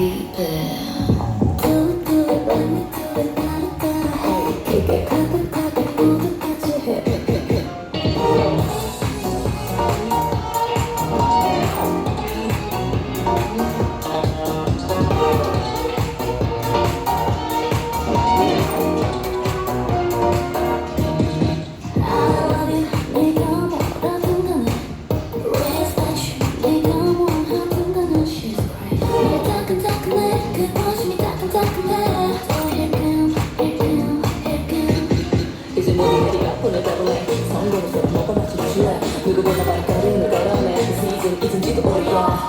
e 두고 보다 발걸음을 걸어내 그 시즌 이젠 지도 오래야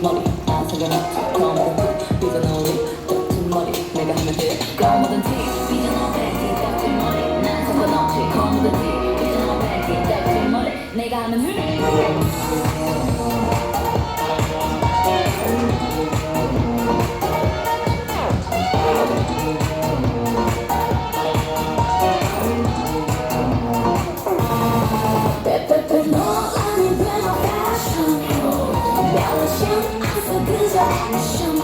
머리. 안 살려놨지 너무 이제 너를 같은 머리. 내가 하면 돼. 검은 티 이제 너백티 같은 머리. 난 상관없이 검은 티 이제 너백티 같은 머리. 내가 하면 돼 let